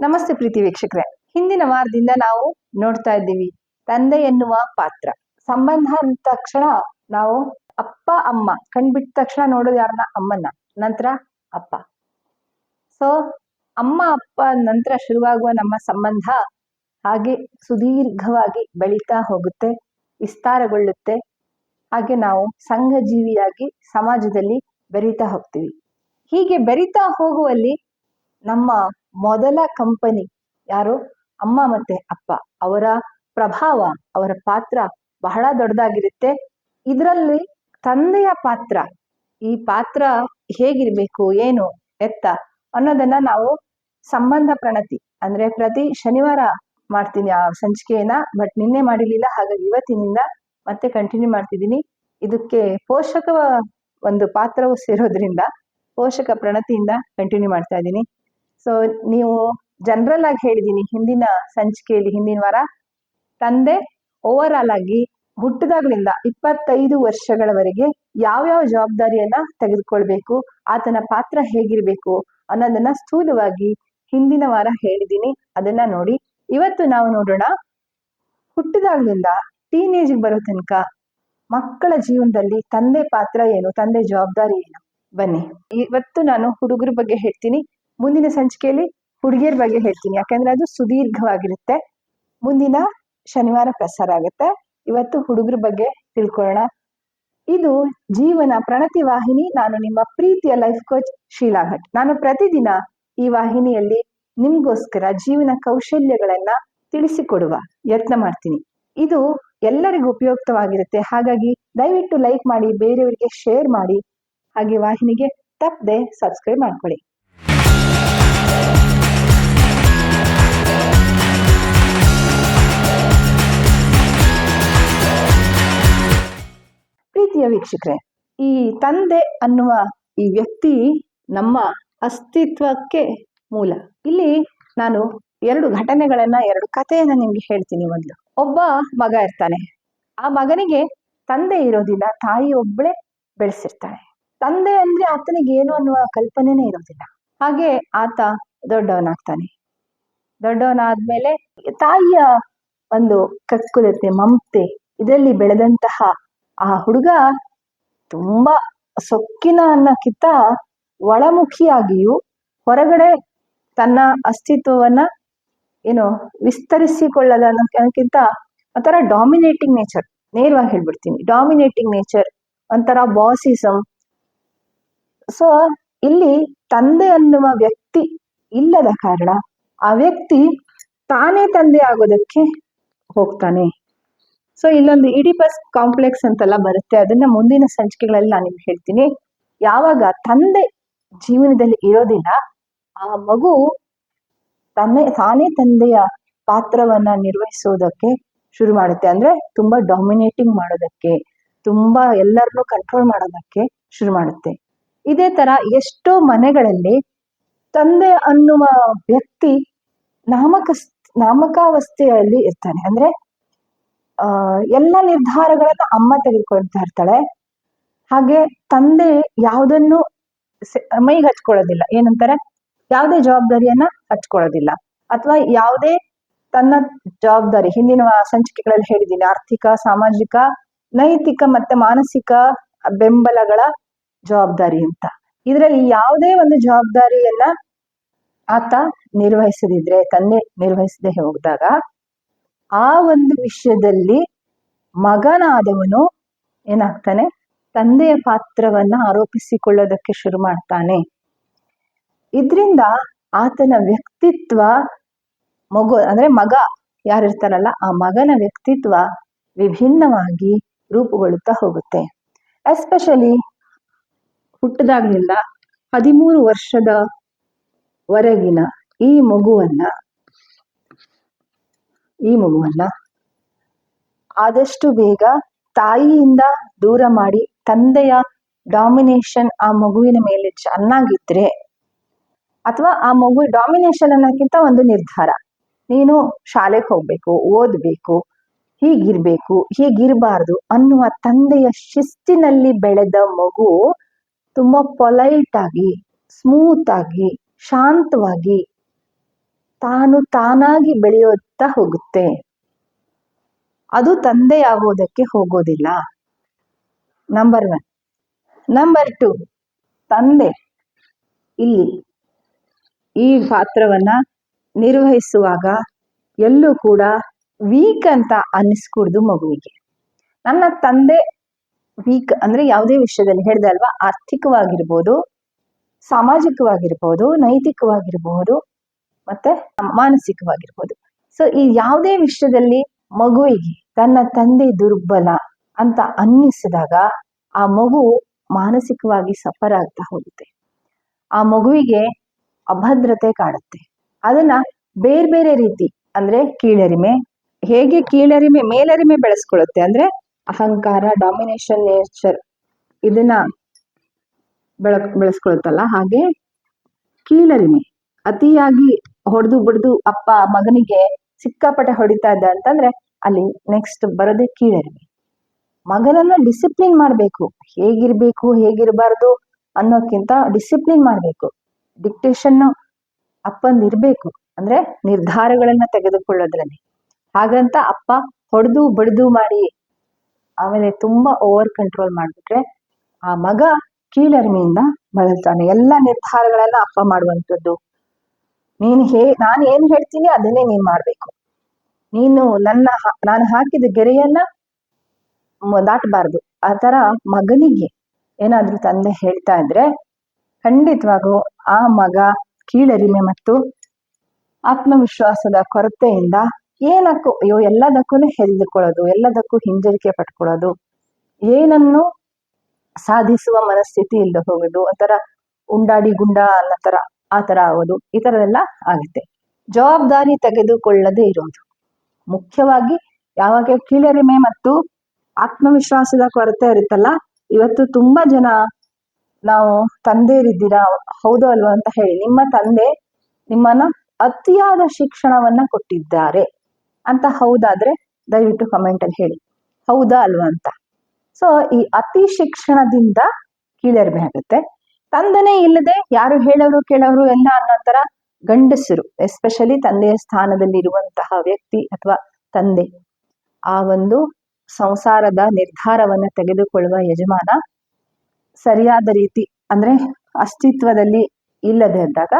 ನಮಸ್ತೆ ಪ್ರೀತಿ ವೀಕ್ಷಕರೇ. ಹಿಂದಿನ ವಾರದಿಂದ ನಾವು ನೋಡ್ತಾ ಇದ್ದೀವಿ. ತಂದೆ ಎನ್ನುವ ಪಾತ್ರ. ಸಂಬಂಧ ಅಂದ ತಕ್ಷಣ ನಾವು ಅಪ್ಪ, ಅಮ್ಮ ಕಣ್ಬಿಟ್ಟ ತಕ್ಷಣ ನೋಡೋದು ಯಾರನ್ನ? ಅಮ್ಮನ್ನ. ನಂತರ ಅಪ್ಪ. ಸೊ ಅಮ್ಮ, ಅಪ್ಪ ನಂತರ ಶುರುವಾಗುವ ನಮ್ಮ ಸಂಬಂಧ ಹಾಗೆ ಸುದೀರ್ಘವಾಗಿ ಬೆಳೀತಾ ಹೋಗುತ್ತೆ, ವಿಸ್ತಾರಗೊಳ್ಳುತ್ತೆ. ಹಾಗೆ ನಾವು ಸಂಘ ಜೀವಿಯಾಗಿ ಸಮಾಜದಲ್ಲಿ ಬೆರೀತಾ ಹೋಗ್ತೀವಿ. ಹೀಗೆ ಬೆರೀತಾ ಹೋಗುವಲ್ಲಿ ನಮ್ಮ ಮೊದಲ ಕಂಪನಿ ಯಾರು? ಅಮ್ಮ ಮತ್ತೆ ಅಪ್ಪ. ಅವರ ಪ್ರಭಾವ, ಅವರ ಪಾತ್ರ ಬಹಳ ದೊಡ್ಡದಾಗಿರುತ್ತೆ. ಇದರಲ್ಲಿ ತಂದೆಯ ಪಾತ್ರ, ಈ ಪಾತ್ರ ಹೇಗಿರ್ಬೇಕು, ಏನು ಎತ್ತ ಅನ್ನೋದನ್ನ ನಾವು ಸಂಬಂಧ ಪ್ರಣತಿ ಅಂದ್ರೆ ಪ್ರತಿ ಶನಿವಾರ ಮಾಡ್ತೀನಿ ಆ ಸಂಚಿಕೆಯನ್ನ, ಬಟ್ ನಿನ್ನೆ ಮಾಡಿರ್ಲಿಲ್ಲ, ಹಾಗಾಗಿ ಇವತ್ತಿನಿಂದ ಮತ್ತೆ ಕಂಟಿನ್ಯೂ ಮಾಡ್ತಿದ್ದೀನಿ. ಇದಕ್ಕೆ ಪೋಷಕ ಒಂದು ಪಾತ್ರವು ಸೇರೋದ್ರಿಂದ ಪೋಷಕ ಪ್ರಣತಿಯಿಂದ ಕಂಟಿನ್ಯೂ ಮಾಡ್ತಾ ಇದ್ದೀನಿ. ಸೊ ನೀವು ಜನರಲ್ ಆಗಿ ಹೇಳಿದೀನಿ, ಹಿಂದಿನ ಸಂಚಿಕೆಯಲ್ಲಿ, ಹಿಂದಿನ ವಾರ. ತಂದೆ ಓವರ್ ಆಲ್ ಆಗಿ ಹುಟ್ಟಿದಾಗ್ಲಿಂದ ಇಪ್ಪತ್ತೈದು ವರ್ಷಗಳವರೆಗೆ ಯಾವ್ಯಾವ ಜವಾಬ್ದಾರಿಯನ್ನ ತೆಗೆದುಕೊಳ್ಬೇಕು, ಆತನ ಪಾತ್ರ ಹೇಗಿರ್ಬೇಕು ಅನ್ನೋದನ್ನ ಸ್ಥೂಲವಾಗಿ ಹಿಂದಿನ ವಾರ ಹೇಳಿದ್ದೀನಿ ಅದನ್ನ ನೋಡಿ, ಇವತ್ತು ನಾವು ನೋಡೋಣ. ಹುಟ್ಟಿದಾಗ್ಲಿಂದ ಟೀನೇಜ್ ಬರೋ ತನಕ ಮಕ್ಕಳ ಜೀವನದಲ್ಲಿ ತಂದೆ ಪಾತ್ರ ಏನು, ತಂದೆ ಜವಾಬ್ದಾರಿ ಏನು? ಬನ್ನಿ. ಇವತ್ತು ನಾನು ಹುಡುಗರ ಬಗ್ಗೆ ಹೇಳ್ತೀನಿ. ಮುಂದಿನ ಸಂಚಿಕೆಯಲ್ಲಿ ಹುಡುಗಿಯರ ಬಗ್ಗೆ ಹೇಳ್ತೀನಿ. ಯಾಕಂದ್ರೆ ಅದು ಸುದೀರ್ಘವಾಗಿರುತ್ತೆ. ಮುಂದಿನ ಶನಿವಾರ ಪ್ರಸಾರ ಆಗುತ್ತೆ. ಇವತ್ತು ಹುಡುಗರ ಬಗ್ಗೆ ತಿಳ್ಕೊಳ್ಳೋಣ. ಇದು ಜೀವನ ಪ್ರಣತಿ ವಾಹಿನಿ. ನಾನು ನಿಮ್ಮ ಪ್ರೀತಿಯ ಲೈಫ್ ಕೋಚ್ ಶೀಲಾ ಭಟ್. ನಾನು ಪ್ರತಿದಿನ ಈ ವಾಹಿನಿಯಲ್ಲಿ ನಿಮ್ಗೋಸ್ಕರ ಜೀವನ ಕೌಶಲ್ಯಗಳನ್ನ ತಿಳಿಸಿಕೊಡುವ ಯತ್ನ ಮಾಡ್ತೀನಿ. ಇದು ಎಲ್ಲರಿಗೂ ಉಪಯುಕ್ತವಾಗಿರುತ್ತೆ. ಹಾಗಾಗಿ ದಯವಿಟ್ಟು ಲೈಕ್ ಮಾಡಿ, ಬೇರೆಯವರಿಗೆ ಶೇರ್ ಮಾಡಿ. ಹಾಗೆ ವಾಹಿನಿಗೆ ತಪ್ಪದೆ ಸಬ್ಸ್ಕ್ರೈಬ್ ಮಾಡ್ಕೊಳ್ಳಿ. ಪ್ರೀತಿಯ ವೀಕ್ಷಕರೇ, ಈ ತಂದೆ ಅನ್ನುವ ಈ ವ್ಯಕ್ತಿ ನಮ್ಮ ಅಸ್ತಿತ್ವಕ್ಕೆ ಮೂಲ. ಇಲ್ಲಿ ನಾನು ಎರಡು ಘಟನೆಗಳನ್ನ, ಎರಡು ಕಥೆಯನ್ನ ನಿಮ್ಗೆ ಹೇಳ್ತೀನಿ ಮೊದಲು. ಒಬ್ಬ ಮಗ ಇರ್ತಾನೆ. ಆ ಮಗನಿಗೆ ತಂದೆ ಇರೋದಿಲ್ಲ ತಾಯಿ ಒಬ್ಬಳೇ ಬೆಳೆಸಿರ್ತಾಳೆ. ತಂದೆ ಅಂದ್ರೆ ಆತನಿಗೆ ಏನು ಅನ್ನುವ ಕಲ್ಪನೆನೇ ಇರೋದಿಲ್ಲ. ಹಾಗೆ ಆತ ದೊಡ್ಡವನಾಗ್ತಾನೆ. ದೊಡ್ಡವನಾದ್ಮೇಲೆ ತಾಯಿಯ ಒಂದು ಕಸ್ಕುಲತೆ ಮಮತೆ, ಇದರಲ್ಲಿ ಬೆಳೆದಂತಹ ಆ ಹುಡುಗ ತುಂಬಾ ಸೊಕ್ಕಿನ ಅನ್ನಕ್ಕಿಂತ ಒಳಮುಖಿಯಾಗಿಯೂ ಹೊರಗಡೆ ತನ್ನ ಅಸ್ತಿತ್ವವನ್ನ ಏನು ವಿಸ್ತರಿಸಿಕೊಳ್ಳದ ಅನ್ನೋಕ್ಕಿಂತ ಒಂಥರ ಡಾಮಿನೇಟಿಂಗ್ ನೇಚರ್ ನೇರವಾಗಿ ಹೇಳ್ಬಿಡ್ತೀನಿ. ಡಾಮಿನೇಟಿಂಗ್ ನೇಚರ್ ಒಂಥರ ಬಾಸಿಸಮ್ ಸೊ ಇಲ್ಲಿ ತಂದೆ ಅನ್ನುವ ವ್ಯಕ್ತಿ ಇಲ್ಲದ ಕಾರಣ ಆ ವ್ಯಕ್ತಿ ತಾನೇ ತಂದೆ ಆಗೋದಕ್ಕೆ ಹೋಗ್ತಾನೆ. ಸೊ ಇಲ್ಲೊಂದು ಇಡಿಪಸ್ ಕಾಂಪ್ಲೆಕ್ಸ್ ಅಂತೆಲ್ಲ ಬರುತ್ತೆ. ಅದನ್ನ ಮುಂದಿನ ಸಂಚಿಕೆಗಳಲ್ಲಿ ನಾನು ನಿಮ್ಗೆ ಹೇಳ್ತೀನಿ. ಯಾವಾಗ ತಂದೆ ಜೀವನದಲ್ಲಿ ಇರೋದಿಲ್ಲ, ಆ ಮಗು ತನ್ನೇ, ತಾನೇ ತಂದೆಯ ಪಾತ್ರವನ್ನ ನಿರ್ವಹಿಸೋದಕ್ಕೆ ಶುರು ಮಾಡುತ್ತೆ. ಅಂದ್ರೆ ತುಂಬಾ ಡಾಮಿನೇಟಿಂಗ್ ಮಾಡೋದಕ್ಕೆ, ತುಂಬಾ ಎಲ್ಲರನ್ನೂ ಕಂಟ್ರೋಲ್ ಮಾಡೋದಕ್ಕೆ ಶುರು ಮಾಡುತ್ತೆ. ಇದೇ ತರ ಎಷ್ಟೋ ಮನೆಗಳಲ್ಲಿ ತಂದೆ ಅನ್ನುವ ವ್ಯಕ್ತಿ ನಾಮಕ ನಾಮಕಾವಸ್ಥೆಯಲ್ಲಿ ಇರ್ತಾನೆ. ಅಂದ್ರೆ, ಆ, ಎಲ್ಲ ನಿರ್ಧಾರಗಳನ್ನ ಅಮ್ಮ ತೆಗೆದುಕೊಳ್ತಾ ಇರ್ತಾಳೆ. ಹಾಗೆ ತಂದೆ ಯಾವುದನ್ನು ಮೈಗೆ ಹಚ್ಕೊಳ್ಳೋದಿಲ್ಲ. ಏನಂತಾರೆ? ಯಾವುದೇ ಜವಾಬ್ದಾರಿಯನ್ನ ಹಚ್ಕೊಳ್ಳೋದಿಲ್ಲ. ಅಥವಾ ಯಾವುದೇ ತನ್ನ ಜವಾಬ್ದಾರಿ, ಹಿಂದಿನ ಸಂಚಿಕೆಗಳಲ್ಲಿ ಹೇಳಿದ್ದೀನಿ, ಆರ್ಥಿಕ, ಸಾಮಾಜಿಕ, ನೈತಿಕ ಮತ್ತೆ ಮಾನಸಿಕ ಬೆಂಬಲಗಳ ಜವಾಬ್ದಾರಿ ಅಂತ. ಇದರಲ್ಲಿ ಯಾವುದೇ ಒಂದು ಜವಾಬ್ದಾರಿಯನ್ನ ಆತ ನಿರ್ವಹಿಸದಿದ್ರೆ, ತಂದೆ ನಿರ್ವಹಿಸದೆ ಹೋದಾಗ ಆ ಒಂದು ವಿಷಯದಲ್ಲಿ ಮಗನಾದವನು ಏನಾಗ್ತಾನೆ? ತಂದೆಯ ಪಾತ್ರವನ್ನ ಆರೋಪಿಸಿಕೊಳ್ಳೋದಕ್ಕೆ ಶುರು ಮಾಡ್ತಾನೆ. ಇದ್ರಿಂದ ಆತನ ವ್ಯಕ್ತಿತ್ವ ಮಗು, ಅಂದ್ರೆ ಮಗ ಯಾರಿರ್ತಾರಲ್ಲ, ಆ ಮಗನ ವ್ಯಕ್ತಿತ್ವ ವಿಭಿನ್ನವಾಗಿ ರೂಪುಗೊಳ್ಳುತ್ತಾ ಹೋಗುತ್ತೆ. ಎಸ್ಪೆಷಲಿ ಹುಟ್ಟದಾಗ್ಲಿಂದ ಹದಿಮೂರು ವರ್ಷದ ವರೆಗಿನ ಈ ಮಗುವನ್ನ ಈ ಮಗುವನ್ನ ಆದಷ್ಟು ಬೇಗ ತಾಯಿಯಿಂದ ದೂರ ಮಾಡಿ ತಂದೆಯ ಡಾಮಿನೇಷನ್ ಆ ಮಗುವಿನ ಮೇಲೆ ಚೆನ್ನಾಗಿದ್ರೆ ಅಥವಾ ಆ ಮಗು ಡಾಮಿನೇಷನ್ ಅನ್ನೋಕ್ಕಿಂತ ಒಂದು ನಿರ್ಧಾರ. ನೀನು ಶಾಲೆಗೆ ಹೋಗ್ಬೇಕು, ಓದ್ಬೇಕು, ಹೀಗಿರ್ಬೇಕು, ಹೀಗಿರಬಾರ್ದು ಅನ್ನುವ ತಂದೆಯ ಶಿಸ್ತಿನಲ್ಲಿ ಬೆಳೆದ ಮಗು ತುಂಬಾ ಪೊಲೈಟ್ ಆಗಿ ಸ್ಮೂತ್ ಆಗಿ, ಶಾಂತವಾಗಿ ತಾನು ತಾನಾಗಿ ಬೆಳೆಯುತ್ತಾ ಹೋಗುತ್ತೆ. ಅದು ತಂದೆ ಆಗೋದಕ್ಕೆ ಹೋಗೋದಿಲ್ಲ. ನಂಬರ್ ಒನ್ ನಂಬರ್ ಟು ತಂದೆ ಇಲ್ಲಿ ಈ ಪಾತ್ರವನ್ನ ನಿರ್ವಹಿಸುವಾಗ ಎಲ್ಲೂ ಕೂಡ ವೀಕ್ ಅಂತ ಅನ್ನಿಸ್ಕೂಡ್ದು ಮಗುವಿಗೆ. ನನ್ನ ತಂದೆ ವೀಕ್ ಅಂದ್ರೆ ಯಾವುದೇ ವಿಷಯದಲ್ಲಿ ಹೇಳಿದೆ ಅಲ್ವಾ? ಆರ್ಥಿಕವಾಗಿರ್ಬೋದು, ಸಾಮಾಜಿಕವಾಗಿರ್ಬೋದು, ನೈತಿಕವಾಗಿರ್ಬೋದು, ಮತ್ತೆ ಮಾನಸಿಕವಾಗಿರ್ಬೋದು. ಸೊ ಈ ಯಾವುದೇ ವಿಷಯದಲ್ಲಿ ಮಗುವಿಗೆ ತನ್ನ ತಂದೆ ದುರ್ಬಲ ಅಂತ ಅನ್ನಿಸಿದಾಗ ಆ ಮಗು ಮಾನಸಿಕವಾಗಿ ಸಫರ್ ಆಗ್ತಾ ಹೋಗುತ್ತೆ. ಆ ಮಗುವಿಗೆ ಅಭದ್ರತೆ ಕಾಡುತ್ತೆ. ಅದನ್ನ ಬೇರೆ ಬೇರೆ ರೀತಿ ಅಂದ್ರೆ ಕೀಳರಿಮೆ, ಹೇಗೆ ಕೀಳರಿಮೆ, ಮೇಲರಿಮೆ ಬೆಳೆಸ್ಕೊಳ್ಳುತ್ತೆ ಅಂದ್ರೆ ಅಹಂಕಾರ ಡಾಮಿನೇಷನ್ ನೇಚರ್ ಇದನ್ನ ಬೆಳಕ್ ಬೆಳೆಸ್ಕೊಳುತ್ತಲ್ಲ ಹಾಗೆ ಕೀಳರಿಮೆ. ಅತಿಯಾಗಿ ಹೊಡೆದು ಬಿಡ್ದು ಅಪ್ಪ ಮಗನಿಗೆ ಸಿಕ್ಕಾಪಟ್ಟೆ ಹೊಡಿತಾ ಇದ್ದ ಅಂತಂದ್ರೆ ಅಲ್ಲಿ ನೆಕ್ಸ್ಟ್ ಬರೋದೇ ಕೀಳರಿಮೆ. ಮಗನನ್ನ ಡಿಸಿಪ್ಲಿನ್ ಮಾಡಬೇಕು. ಹೇಗಿರ್ಬೇಕು, ಹೇಗಿರಬಾರ್ದು ಅನ್ನೋಕ್ಕಿಂತ ಡಿಸಿಪ್ಲಿನ್ ಮಾಡಬೇಕು. ಡಿಕ್ಟೇಷನ್ ಅಪ್ಪಂದಿರ್ಬೇಕು ಅಂದ್ರೆ ನಿರ್ಧಾರಗಳನ್ನ ತೆಗೆದುಕೊಳ್ಳೋದ್ರಲ್ಲಿ. ಹಾಗಂತ ಅಪ್ಪ ಹೊಡೆದು, ಬಡ್ದು ಮಾಡಿ ಆಮೇಲೆ ತುಂಬಾ ಓವರ್ ಕಂಟ್ರೋಲ್ ಮಾಡಿಬಿಟ್ರೆ ಆ ಮಗ ಕೀಳರಿಮೆಯಿಂದ ಬಳಲ್ತಾನೆ. ಎಲ್ಲ ನಿರ್ಧಾರಗಳನ್ನ ಅಪ್ಪ ಮಾಡುವಂಥದ್ದು. ನೀನು ಹೇ, ನಾನು ಏನ್ ಹೇಳ್ತೀನಿ ಅದನ್ನೇ ನೀನ್ ಮಾಡಬೇಕು. ನೀನು ನನ್ನ ನಾನು ಹಾಕಿದ ಗೆರೆಯನ್ನ ದಾಟಬಾರ್ದು. ಆ ಥರ ಮಗನಿಗೆ ಏನಾದ್ರೂ ತಂದೆ ಹೇಳ್ತಾ ಇದ್ರೆ ಖಂಡಿತವಾಗೂ ಆ ಮಗ ಕೀಳರಿಮೆ ಮತ್ತು ಆತ್ಮವಿಶ್ವಾಸದ ಕೊರತೆಯಿಂದ ಏನಕ್ಕೂ, ಅಯ್ಯೋ ಎಲ್ಲದಕ್ಕೂ ಹೆದರ್ಕೊಳ್ಳೋದು ಎಲ್ಲದಕ್ಕೂ ಹಿಂಜರಿಕೆ ಪಟ್ಕೊಳ್ಳೋದು, ಏನನ್ನು ಸಾಧಿಸುವ ಮನಸ್ಥಿತಿ ಇಲ್ಲದೆ ಹೋಗೋದು, ಒಂಥರ ಉಂಡಾಡಿ ಗುಂಡ ಅನ್ನೋ ತರ ಆ ಥರ ಆಗೋದು, ಈ ಥರದೆಲ್ಲ ಆಗುತ್ತೆ. ಜವಾಬ್ದಾರಿ ತೆಗೆದುಕೊಳ್ಳದೆ ಇರೋದು. ಮುಖ್ಯವಾಗಿ ಯಾವಾಗ ಕೀಳರಿಮೆ ಮತ್ತು ಆತ್ಮವಿಶ್ವಾಸದ ಕೊರತೆ ಇರುತ್ತಲ್ಲ, ಇವತ್ತು ತುಂಬಾ ಜನ ನಾವು ತಂದೆಯರಿದ್ದೀರಾ, ಹೌದು ಅಲ್ವಾ ಅಂತ ಹೇಳಿ, ನಿಮ್ಮ ತಂದೆ ನಿಮ್ಮನ್ನ ಅತಿಯಾದ ಶಿಕ್ಷಣವನ್ನ ಕೊಟ್ಟಿದ್ದಾರೆ. ಅಂತ ಹೌದಾದ್ರೆ ದಯವಿಟ್ಟು ಕಮೆಂಟ್ ಅಲ್ಲಿ ಹೇಳಿ. ಹೌದಾ ಅಲ್ವಾ ಅಂತ. ಸೊ ಈ ಅತಿ ಶಿಕ್ಷಣದಿಂದ ಕೀಳರಿಮೆ ಆಗುತ್ತೆ. ತಂದೆನೇ ಇಲ್ಲದೆ ಯಾರು ಹೇಳೋರು ಕೇಳೋರು ಎಲ್ಲ ಅನ್ನೋ ತರ ಗಂಡಸರು ಎಸ್ಪೆಷಲಿ ತಂದೆಯ ಸ್ಥಾನದಲ್ಲಿ ಇರುವಂತಹ ವ್ಯಕ್ತಿ ಅಥವಾ ತಂದೆ, ಆ ಒಂದು ಸಂಸಾರದ ನಿರ್ಧಾರವನ್ನ ತೆಗೆದುಕೊಳ್ಳುವ ಯಜಮಾನ ಸರಿಯಾದ ರೀತಿ ಅಂದ್ರೆ ಅಸ್ತಿತ್ವದಲ್ಲಿ ಇಲ್ಲದೆ ಇದ್ದಾಗ,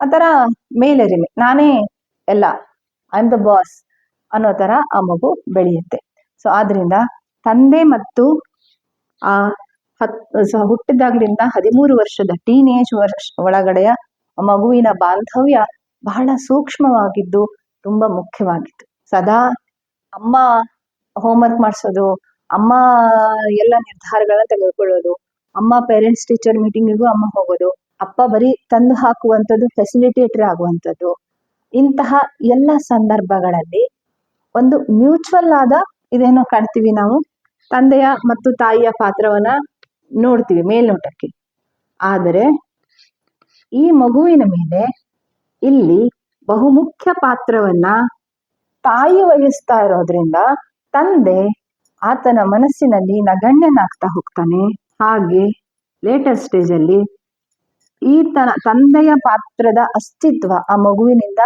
ಆ ಥರ ಮೇಲೆರಿಮೆ. ನಾನೇ ಎಲ್ಲ ಐ ಆಮ್ ದ ಬಾಸ್ ಅನ್ನೋ ತರ ಆ ಮಗು ಬೆಳೆಯುತ್ತೆ. ಸೊ ಆದ್ರಿಂದ ತಂದೆ ಮತ್ತು ಆ ಹತ್ ಹುಟ್ಟಿದಾಗ್ಲಿಂದ ಹದಿಮೂರು ವರ್ಷದ ಟೀನೇಜ್ ವರ್ಷ ಒಳಗಡೆಯ ಮಗುವಿನ ಬಾಂಧವ್ಯ ಬಹಳ ಸೂಕ್ಷ್ಮವಾಗಿದ್ದು ತುಂಬಾ ಮುಖ್ಯವಾಗಿತ್ತು. ಸದಾ ಅಮ್ಮ ಹೋಮ್ವರ್ಕ್ ಮಾಡಿಸೋದು, ಅಮ್ಮ ಎಲ್ಲ ನಿರ್ಧಾರಗಳನ್ನ ತೆಗೆದುಕೊಳ್ಳೋದು, ಅಮ್ಮ ಪೇರೆಂಟ್ಸ್ ಟೀಚರ್ ಮೀಟಿಂಗಿಗೂ ಅಮ್ಮ ಹೋಗೋದು, ಅಪ್ಪ ಬರೀ ತಂದು ಹಾಕುವಂಥದ್ದು ಫೆಸಿಲಿಟೇಟರ್ ಆಗುವಂಥದ್ದು, ಇಂತಹ ಎಲ್ಲ ಸಂದರ್ಭಗಳಲ್ಲಿ ಒಂದು ಮ್ಯೂಚುವಲ್ ಆದ ಇದೇನು ಕಾಣ್ತೀವಿ ನಾವು. ತಂದೆಯ ಮತ್ತು ತಾಯಿಯ ಪಾತ್ರವನ್ನ ನೋಡ್ತೀವಿ ಮೇಲ್ನೋಟಕ್ಕೆ. ಆದರೆ ಈ ಮಗುವಿನ ಮೇಲೆ ಇಲ್ಲಿ ಬಹುಮುಖ್ಯ ಪಾತ್ರವನ್ನ ತಾಯಿ ವಹಿಸ್ತಾ ಇರೋದ್ರಿಂದ ತಂದೆ ಆತನ ಮನಸ್ಸಿನಲ್ಲಿ ನಗಣ್ಯನಾಗ್ತಾ ಹೋಗ್ತಾನೆ. ಹಾಗೆ ಲೇಟರ್ ಸ್ಟೇಜ್ ಅಲ್ಲಿ ಈತನ ತಂದೆಯ ಪಾತ್ರದ ಅಸ್ತಿತ್ವ ಆ ಮಗುವಿನಿಂದ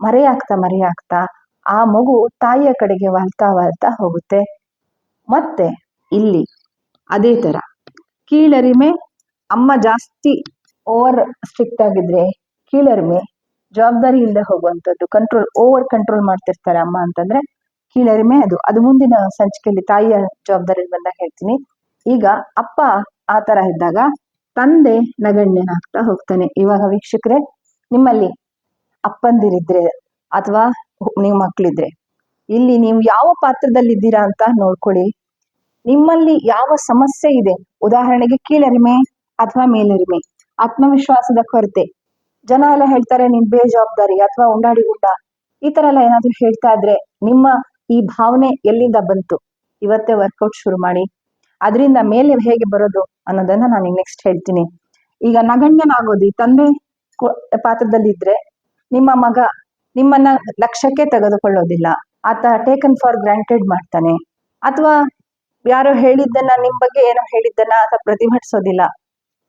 ಮರೆಯಾಗ್ತಾ ಮರೆಯಾಗ್ತಾ ಆ ಮಗು ತಾಯಿಯ ಕಡೆಗೆ ವಾಲ್ತಾ ವಾಲ್ತಾ ಹೋಗುತ್ತೆ. ಮತ್ತೆ ಇಲ್ಲಿ ಅದೇ ತರ ಕೀಳರಿಮೆ, ಅಮ್ಮ ಜಾಸ್ತಿ ಓವರ್ ಸ್ಟ್ರಿಕ್ಟ್ ಆಗಿದ್ರೆ ಕೀಳರಿಮೆ ಜವಾಬ್ದಾರಿ ಇಲ್ಲದೆ ಹೋಗುವಂಥದ್ದು ಕಂಟ್ರೋಲ್ ಓವರ್ ಕಂಟ್ರೋಲ್ ಮಾಡ್ತಿರ್ತಾರೆ ಅಮ್ಮ ಅಂತಂದ್ರೆ ಕೀಳರಿಮೆ ಅದು. ಅದು ಮುಂದಿನ ಸಂಚಿಕೆಯಲ್ಲಿ ತಾಯಿಯ ಜವಾಬ್ದಾರಿ ಬಂದಾಗ ಹೇಳ್ತೀನಿ. ಈಗ ಅಪ್ಪ ಆ ತರ ಇದ್ದಾಗ ತಂದೆ ನಗಣ್ಯನಾಗ್ತಾ ಹೋಗ್ತಾನೆ. ಇವಾಗ ವೀಕ್ಷಕರೇ, ನಿಮ್ಮಲ್ಲಿ ಅಪ್ಪಂದಿರಿದ್ರೆ ಅಥವಾ ನೀವು ಮಕ್ಕಳಿದ್ರೆ ಇಲ್ಲಿ ನೀವು ಯಾವ ಪಾತ್ರದಲ್ಲಿದ್ದೀರಾ ಅಂತ ನೋಡ್ಕೊಳ್ಳಿ. ನಿಮ್ಮಲ್ಲಿ ಯಾವ ಸಮಸ್ಯೆ ಇದೆ? ಉದಾಹರಣೆಗೆ ಕೀಳರಿಮೆ ಅಥವಾ ಮೇಲರಿಮೆ. ಆತ್ಮವಿಶ್ವಾಸದ ಕೊರತೆ. ಜನ ಎಲ್ಲ ಹೇಳ್ತಾರೆ, ನೀನ್ ಬೇಜವಾಬ್ದಾರಿ ಅಥವಾ ಉಂಡಾಡಿ ಗುಂಡ ಈ ತರ ಎಲ್ಲ ಏನಾದ್ರು ಹೇಳ್ತಾ ಇದ್ರೆ ನಿಮ್ಮ ಈ ಭಾವನೆ ಎಲ್ಲಿಂದ ಬಂತು? ಇವತ್ತೇ ವರ್ಕೌಟ್ ಶುರು ಮಾಡಿ. ಅದರಿಂದ ಮೇಲೆ ಹೇಗೆ ಬರೋದು ಅನ್ನೋದನ್ನ ನಾನು ನೆಕ್ಸ್ಟ್ ಹೇಳ್ತೀನಿ. ಈಗ ನಗಣ್ಯನಾಗೋದು ಈ ತಂದೆ ಪಾತ್ರದಲ್ಲಿ ಪಾತ್ರದಲ್ಲಿದ್ರೆ ನಿಮ್ಮ ಮಗ ನಿಮ್ಮನ್ನ ಲಕ್ಷ್ಯಕ್ಕೆ ತೆಗೆದುಕೊಳ್ಳೋದಿಲ್ಲ. ಆತ ಟೇಕನ್ ಫಾರ್ ಗ್ರಾಂಟೆಡ್ ಮಾಡ್ತಾನೆ. ಅಥವಾ ಯಾರೋ ಹೇಳಿದ್ದನ್ನ, ನಿಮ್ ಬಗ್ಗೆ ಏನೋ ಹೇಳಿದ್ದನ್ನ ಆತ ಪ್ರತಿಭಟಿಸೋದಿಲ್ಲ.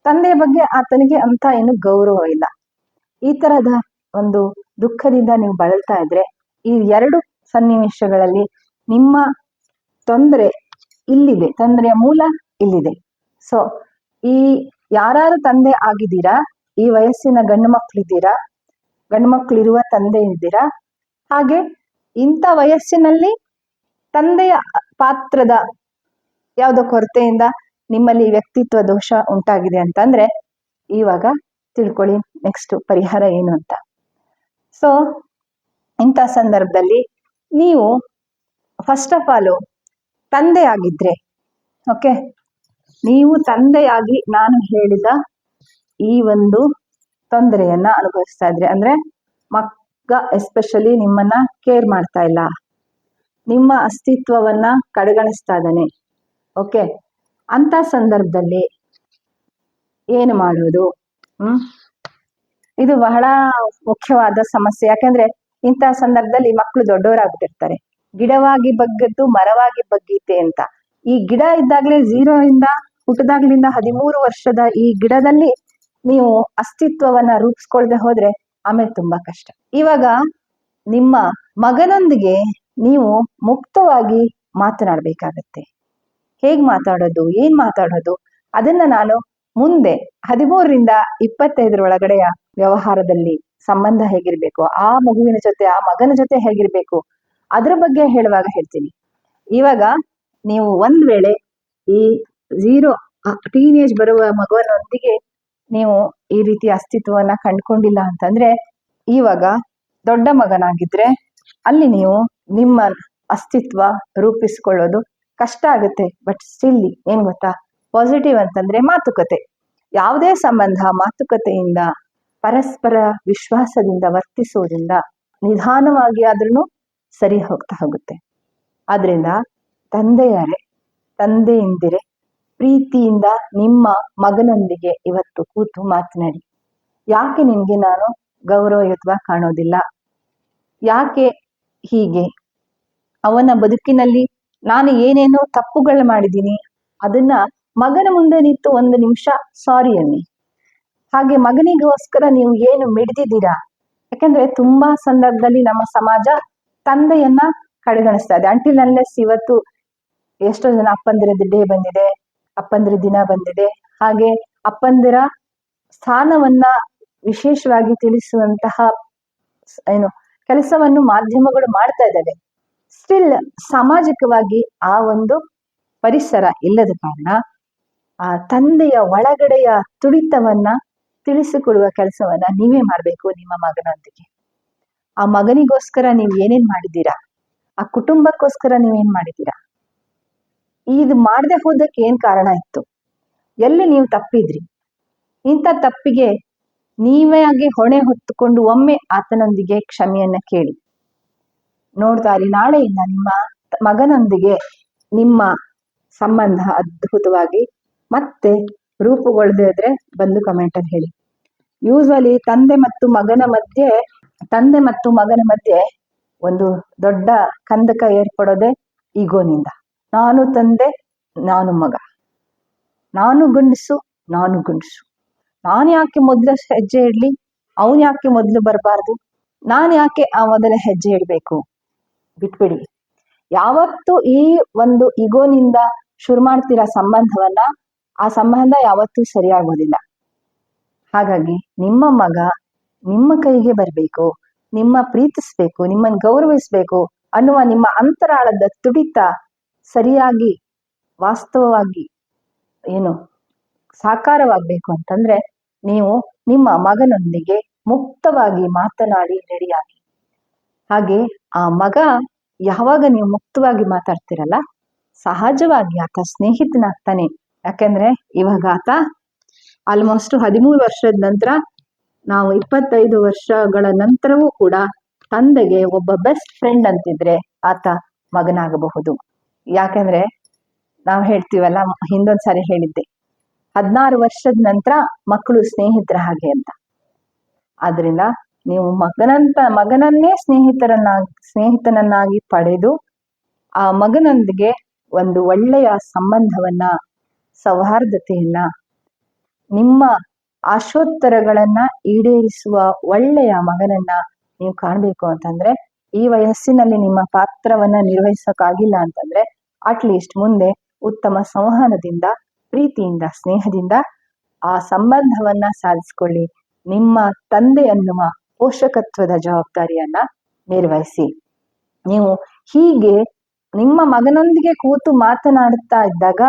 ತಂದೆಯ ಬಗ್ಗೆ ಆತನಿಗೆ ಅಂತ ಏನು ಗೌರವ ಇಲ್ಲ. ಈ ತರದ ಒಂದು ದುಃಖದಿಂದ ನೀವು ಬಳಲ್ತಾ ಇದ್ರೆ, ಈ ಎರಡು ಸನ್ನಿವೇಶಗಳಲ್ಲಿ ನಿಮ್ಮ ತೊಂದರೆ ಇಲ್ಲಿದೆ. ತೊಂದರೆಯ ಮೂಲ ಇಲ್ಲಿದೆ. ಸೊ ಈ ಯಾರು ತಂದೆ ಆಗಿದ್ದೀರಾ, ಈ ವಯಸ್ಸಿನ ಗಂಡು ಮಕ್ಕಳಿದ್ದೀರಾ ಗಂಡು ಮಕ್ಕಳಿರುವ ತಂದೆ ಇದ್ದೀರಾ? ಹಾಗೆ ಇಂಥ ವಯಸ್ಸಿನಲ್ಲಿ ತಂದೆಯ ಪಾತ್ರದ ಯಾವುದೋ ಕೊರತೆಯಿಂದ ನಿಮ್ಮಲ್ಲಿ ವ್ಯಕ್ತಿತ್ವ ದೋಷ ಉಂಟಾಗಿದೆ ಅಂತಂದ್ರೆ ಇವಾಗ ತಿಳ್ಕೊಳ್ಳಿ ನೆಕ್ಸ್ಟ್ ಪರಿಹಾರ ಏನು ಅಂತ. ಸೊ ಇಂಥ ಸಂದರ್ಭದಲ್ಲಿ ನೀವು ಫಸ್ಟ್ ಆಫ್ ಆಲ್ ತಂದೆ ಆಗಿದ್ರೆ ಓಕೆ ನೀವು ತಂದೆಯಾಗಿ ನಾನು ಹೇಳಿದ ಈ ಒಂದು ತೊಂದರೆಯನ್ನ ಅನುಭವಿಸ್ತಾ ಇದ್ರಿ, ಅಂದ್ರೆ ಮಕ್ಕ ಎಸ್ಪೆಷಲಿ ನಿಮ್ಮನ್ನ ಕೇರ್ ಮಾಡ್ತಾ ಇಲ್ಲ. ನಿಮ್ಮ ಅಸ್ತಿತ್ವವನ್ನ ಕಡೆಗಣಿಸ್ತಾ ಇದ್ದಾನೆ. ಓಕೆ ಅಂತ ಸಂದರ್ಭದಲ್ಲಿ ಏನು ಮಾಡೋದು? ಹ್ಮ್? ಇದು ಬಹಳ ಮುಖ್ಯವಾದ ಸಮಸ್ಯೆ. ಯಾಕಂದ್ರೆ ಇಂತಹ ಸಂದರ್ಭದಲ್ಲಿ ಮಕ್ಕಳು ದೊಡ್ಡವರಾಗ್ಬಿಟ್ಟಿರ್ತಾರೆ. ಗಿಡವಾಗಿ ಬಗ್ಗದ್ದು ಮರವಾಗಿ ಬಗ್ಗೀತೆ ಅಂತ. ಈ ಗಿಡ ಇದ್ದಾಗ್ಲೇ ಜೀರೋ ಇಂದ ಹುಟ್ಟದಾಗ್ಲಿಂದ ಹದಿಮೂರು ವರ್ಷದ ಈ ಗಿಡದಲ್ಲಿ ನೀವು ಅಸ್ತಿತ್ವವನ್ನ ರೂಪಿಸ್ಕೊಳ್ದೆ ಹೋದ್ರೆ ಆಮೇಲೆ ತುಂಬಾ ಕಷ್ಟ. ಇವಾಗ ನಿಮ್ಮ ಮಗನೊಂದಿಗೆ ನೀವು ಮುಕ್ತವಾಗಿ ಮಾತನಾಡ್ಬೇಕಾಗತ್ತೆ. ಹೇಗ್ ಮಾತಾಡೋದು, ಏನ್ ಮಾತಾಡೋದು, ಅದನ್ನ ನಾನು ಮುಂದೆ ಹದಿಮೂರರಿಂದ ಇಪ್ಪತ್ತೈದರ ಒಳಗಡೆಯ ವ್ಯವಹಾರದಲ್ಲಿ ಸಂಬಂಧ ಹೇಗಿರ್ಬೇಕು, ಆ ಮಗುವಿನ ಜೊತೆ, ಆ ಮಗನ ಜೊತೆ ಹೇಗಿರ್ಬೇಕು, ಅದ್ರ ಬಗ್ಗೆ ಹೇಳುವಾಗ ಹೇಳ್ತೀನಿ. ಇವಾಗ ನೀವು ಒಂದ್ ವೇಳೆ ಈ ಝೀರೋ ಟೀನೇಜ್ ಬರುವ ಮಗುವನೊಂದಿಗೆ ನೀವು ಈ ರೀತಿ ಅಸ್ತಿತ್ವವನ್ನ ಕಂಡ್ಕೊಂಡಿಲ್ಲ ಅಂತಂದ್ರೆ ಇವಾಗ ದೊಡ್ಡ ಮಗನಾಗಿದ್ರೆ ಅಲ್ಲಿ ನೀವು ನಿಮ್ಮ ಅಸ್ತಿತ್ವ ರೂಪಿಸ್ಕೊಳ್ಳೋದು ಕಷ್ಟ ಆಗುತ್ತೆ. ಬಟ್ ಸ್ಟಿಲ್ಲಿ ಏನ್ ಗೊತ್ತಾ? ಪಾಸಿಟಿವ್ ಅಂತಂದ್ರೆ ಮಾತುಕತೆ. ಯಾವುದೇ ಸಂಬಂಧ ಮಾತುಕತೆಯಿಂದ, ಪರಸ್ಪರ ವಿಶ್ವಾಸದಿಂದ ವರ್ತಿಸೋದ್ರಿಂದ ನಿಧಾನವಾಗಿ ಆದ್ರೂ ಸರಿ ಹೋಗ್ತಾ ಹೋಗುತ್ತೆ. ಆದ್ರಿಂದ ತಂದೆಯರೇ, ತಂದೆಯಿಂದಿರೆ ಪ್ರೀತಿಯಿಂದ ನಿಮ್ಮ ಮಗನೊಂದಿಗೆ ಇವತ್ತು ಕೂತು ಮಾತನಾಡಿ ಯಾಕೆ ನಿಮ್ಗೆ ನಾನು ಗೌರವಯುತವಾಗಿ ಕಾಣೋದಿಲ್ಲ? ಯಾಕೆ ಹೀಗೆ? ಅವನ ಬದುಕಿನಲ್ಲಿ ನಾನು ಏನೇನೋ ತಪ್ಪುಗಳು ಮಾಡಿದ್ದೀನಿ. ಅದನ್ನ ಮಗನ ಮುಂದೆ ನಿಂತು ಒಂದು ನಿಮಿಷ ಸಾರಿ ಅನ್ನಿ. ಹಾಗೆ ಮಗನಿಗೋಸ್ಕರ ನೀವು ಏನು ಮಿಡ್ದಿದ್ದೀರಾ? ಯಾಕಂದ್ರೆ ತುಂಬಾ ಸಂದರ್ಭದಲ್ಲಿ ನಮ್ಮ ಸಮಾಜ ತಂದೆಯನ್ನ ಕಡೆಗಣಿಸ್ತಾ ಇದೆ. ಅಂಟಿಲ್ ಅನ್ಲೆಸ್ ಇವತ್ತು ಎಷ್ಟೋ ಜನ ಅಪ್ಪಂದಿರ ಡೇ ಬಂದಿದೆ. ಅಪ್ಪಂದಿರ ದಿನ ಬಂದಿದೆ. ಹಾಗೆ ಅಪ್ಪಂದಿರ ಸ್ಥಾನವನ್ನ ವಿಶೇಷವಾಗಿ ತಿಳಿಸುವಂತಹ ಏನು ಕೆಲಸವನ್ನು ಮಾಧ್ಯಮಗಳು ಮಾಡ್ತಾ ಇದ್ದಾವೆ. ಸ್ಟಿಲ್ ಸಾಮಾಜಿಕವಾಗಿ ಆ ಒಂದು ಪರಿಸರ ಇಲ್ಲದ ಕಾರಣ, ಆ ತಂದೆಯ ಒಳಗಡೆಯ ತುಡಿತವನ್ನ ತಿಳಿಸಿಕೊಡುವ ಕೆಲಸವನ್ನ ನೀವೇ ಮಾಡ್ಬೇಕು ನಿಮ್ಮ ಮಗನೊಂದಿಗೆ. ಆ ಮಗನಿಗೋಸ್ಕರ ನೀವು ಏನೇನ್ ಮಾಡಿದ್ದೀರಾ? ಆ ಕುಟುಂಬಕ್ಕೋಸ್ಕರ ನೀವೇನ್ ಮಾಡಿದ್ದೀರಾ? ಇದು ಮಾಡದೆ ಹೋದಕ್ಕೆ ಏನ್ ಕಾರಣ ಇತ್ತು? ಎಲ್ಲಿ ನೀವು ತಪ್ಪಿದ್ರಿ? ಇಂಥ ತಪ್ಪಿಗೆ ನೀವೇ ಆಗಿ ಹೊಣೆ ಹೊತ್ತುಕೊಂಡು ಒಮ್ಮೆ ಆತನೊಂದಿಗೆ ಕ್ಷಮೆಯನ್ನ ಕೇಳಿ. ನೋಡ್ತಾ ಇರಿ, ನಾಳೆಯಿಂದ ನಿಮ್ಮ ಮಗನೊಂದಿಗೆ ನಿಮ್ಮ ಸಂಬಂಧ ಅದ್ಭುತವಾಗಿ ಮತ್ತೆ ರೂಪುಗೊಳ್ಳದೆ ಇದ್ರೆ ಬಂದು ಕಮೆಂಟ್ ಅಲ್ಲಿ ಹೇಳಿ. ಯೂಸ್ವಲಿ ತಂದೆ ಮತ್ತು ಮಗನ ಮಧ್ಯೆ, ತಂದೆ ಮತ್ತು ಮಗನ ಮಧ್ಯೆ ಒಂದು ದೊಡ್ಡ ಕಂದಕ ಏರ್ಪಡೋದೆ ಈಗೋನಿಂದ. ನಾನು ತಂದೆ, ನಾನು ಮಗ. ನಾನು ಗಂಡಸು ನಾನು ಗಂಡಸು. ನಾನು ಯಾಕೆ ಮೊದಲು ಹೆಜ್ಜೆ ಇಡ್ಲಿ? ಅವನು ಯಾಕೆ ಮೊದಲು ಬರಬಾರ್ದು? ನಾನು ಯಾಕೆ ಆ ಮೊದಲ ಹೆಜ್ಜೆ ಇಡಬೇಕು? ಬಿಟ್ಬಿಡಿ. ಯಾವತ್ತು ಈ ಒಂದು ಇಗೋನಿಂದ ಶುರು ಮಾಡ್ತಿರೋ ಸಂಬಂಧವನ್ನ? ಆ ಸಂಬಂಧ ಯಾವತ್ತೂ ಸರಿಯಾಗೋದಿಲ್ಲ. ಹಾಗಾಗಿ ನಿಮ್ಮ ಮಗ ನಿಮ್ಮ ಕೈಗೆ ಬರಬೇಕು, ನಿಮ್ಮ ಪ್ರೀತಿಸ್ಬೇಕು ನಿಮ್ಮನ್ನು ಗೌರವಿಸ್ಬೇಕು ಅನ್ನುವ ನಿಮ್ಮ ಅಂತರಾಳದ ತುಡಿತ ಸರಿಯಾಗಿ, ವಾಸ್ತವವಾಗಿ ಏನು ಸಾಕಾರವಾಗಬೇಕು ಅಂತಂದ್ರೆ ನೀವು ನಿಮ್ಮ ಮಗನೊಂದಿಗೆ ಮುಕ್ತವಾಗಿ ಮಾತನಾಡಿ ರೆಡಿಯಾಗಿ ಹಾಗೆ ಆ ಮಗ ಯಾವಾಗ ನೀವು ಮುಕ್ತವಾಗಿ ಮಾತಾಡ್ತಿರಲ್ಲ, ಸಹಜವಾಗಿ ಆತ ಸ್ನೇಹಿತನಾಗ್ತಾನೆ. ಯಾಕಂದ್ರೆ ಇವಾಗ ಆತ ಆಲ್ಮೋಸ್ಟ್ ಹದಿಮೂರು ವರ್ಷದ ನಂತರ, ನಾವು ಇಪ್ಪತ್ತೈದು ವರ್ಷಗಳ ನಂತರವೂ ಕೂಡ ತಂದೆಗೆ ಒಬ್ಬ ಬೆಸ್ಟ್ ಫ್ರೆಂಡ್ ಅಂತಿದ್ರೆ ಆತ ಮಗನಾಗಬಹುದು. ಯಾಕಂದ್ರೆ ನಾವು ಹೇಳ್ತೀವಲ್ಲ ಹಿಂದೊಂದ್ ಸಾರಿ ಹೇಳಿದ್ದೆ. ಹದಿನಾರು ವರ್ಷದ ನಂತರ ಮಕ್ಕಳು ಸ್ನೇಹಿತರ ಹಾಗೆ ಅಂತ. ಆದ್ರಿಂದ ನೀವು ಮಗನಂತ, ಮಗನನ್ನೇ ಸ್ನೇಹಿತರನ್ನಾಗಿ, ಸ್ನೇಹಿತನನ್ನಾಗಿ ಪಡೆದು ಆ ಮಗನೊಂದಿಗೆ ಒಂದು ಒಳ್ಳೆಯ ಸಂಬಂಧವನ್ನ, ಸೌಹಾರ್ದತೆಯನ್ನ, ನಿಮ್ಮ ಆಶೋತ್ತರಗಳನ್ನ ಈಡೇರಿಸುವ ಒಳ್ಳೆಯ ಮಗನನ್ನ ನೀವು ಕಾಣಬೇಕು ಅಂತಂದ್ರೆ, ಈ ವಯಸ್ಸಿನಲ್ಲಿ ನಿಮ್ಮ ಪಾತ್ರವನ್ನ ನಿರ್ವಹಿಸಕ್ಕಾಗಿಲ್ಲ ಅಂತಂದ್ರೆ ಅಟ್ಲೀಸ್ಟ್ ಮುಂದೆ ಉತ್ತಮ ಸಂವಹನದಿಂದ, ಪ್ರೀತಿಯಿಂದ, ಸ್ನೇಹದಿಂದ ಆ ಸಂಬಂಧವನ್ನ ಸಾಧಿಸಿಕೊಳ್ಳಿ. ನಿಮ್ಮ ತಂದೆ ಅನ್ನುವ ಪೋಷಕತ್ವದ ಜವಾಬ್ದಾರಿಯನ್ನ ನಿರ್ವಹಿಸಿ. ನೀವು ಹೀಗೆ ನಿಮ್ಮ ಮಗನೊಂದಿಗೆ ಕೂತು ಮಾತನಾಡುತ್ತಾ ಇದ್ದಾಗ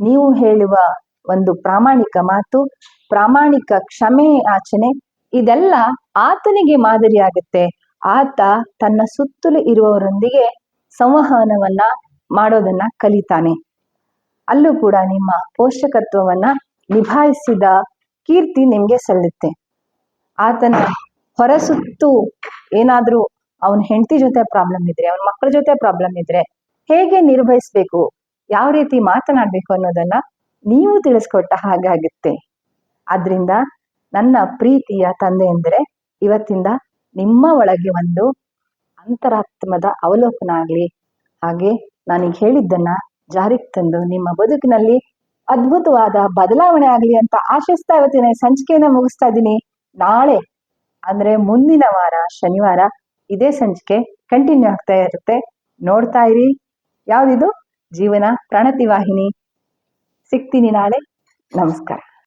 ನೀವು ಹೇಳುವ ಒಂದು ಪ್ರಾಮಾಣಿಕ ಮಾತು, ಪ್ರಾಮಾಣಿಕ ಕ್ಷಮೆ ಆಚನೆ ಇದೆಲ್ಲ ಆತನಿಗೆ ಮಾದರಿಯಾಗುತ್ತೆ. ಆತ ತನ್ನ ಸುತ್ತಲೂ ಇರುವವರೊಂದಿಗೆ ಸಂವಹನವನ್ನ ಮಾಡೋದನ್ನ ಕಲಿತಾನೆ. ಅಲ್ಲೂ ಕೂಡ ನಿಮ್ಮ ಪೋಷಕತ್ವವನ್ನ ನಿಭಾಯಿಸಿದ ಕೀರ್ತಿ ನಿಮ್ಗೆ ಸಲ್ಲುತ್ತೆ ಆತನ ಹೊರಸುತ್ತು ಏನಾದ್ರೂ ಅವನ ಹೆಂಡತಿ ಜೊತೆ ಪ್ರಾಬ್ಲಮ್ ಇದ್ರೆ, ಅವನ ಮಕ್ಕಳ ಜೊತೆ ಪ್ರಾಬ್ಲಮ್ ಇದ್ರೆ ಹೇಗೆ ನಿರ್ವಹಿಸ್ಬೇಕು, ಯಾವ ರೀತಿ ಮಾತನಾಡ್ಬೇಕು ಅನ್ನೋದನ್ನ ನೀವು ತಿಳಿಸ್ಕೊಟ್ಟ ಹಾಗಾಗುತ್ತೆ ಆದ್ರಿಂದ ನನ್ನ ಪ್ರೀತಿಯ ತಂದೆ ಎಂದರೆ ಇವತ್ತಿಂದ ನಿಮ್ಮ ಒಳಗೆ ಒಂದು ಅಂತರಾತ್ಮದ ಅವಲೋಕನ ಆಗ್ಲಿ, ಹಾಗೆ ನಾನೀಗ ಹೇಳಿದ್ದನ್ನ ಜಾರಿಗೆ ತಂದು ನಿಮ್ಮ ಬದುಕಿನಲ್ಲಿ ಅದ್ಭುತವಾದ ಬದಲಾವಣೆ ಆಗಲಿ ಅಂತ ಆಶಿಸ್ತಾ ಇವತ್ತಿನ ಸಂಚಿಕೆಯನ್ನ ಮುಗಿಸ್ತಾ ಇದ್ದೀನಿ. ನಾಳೆ, ಅಂದ್ರೆ ಮುಂದಿನ ವಾರ, ಶನಿವಾರ ಇದೇ ಸಂಚಿಕೆ ಕಂಟಿನ್ಯೂ ಆಗ್ತಾ ಇರುತ್ತೆ. ನೋಡ್ತಾ ಇರಿ. ಯಾವ್ದಿದು? ಜೀವನ ಪ್ರಣತಿ ವಾಹಿನಿ ಸಿಗ್ತೀನಿ ನಾಳೆ. ನಮಸ್ಕಾರ.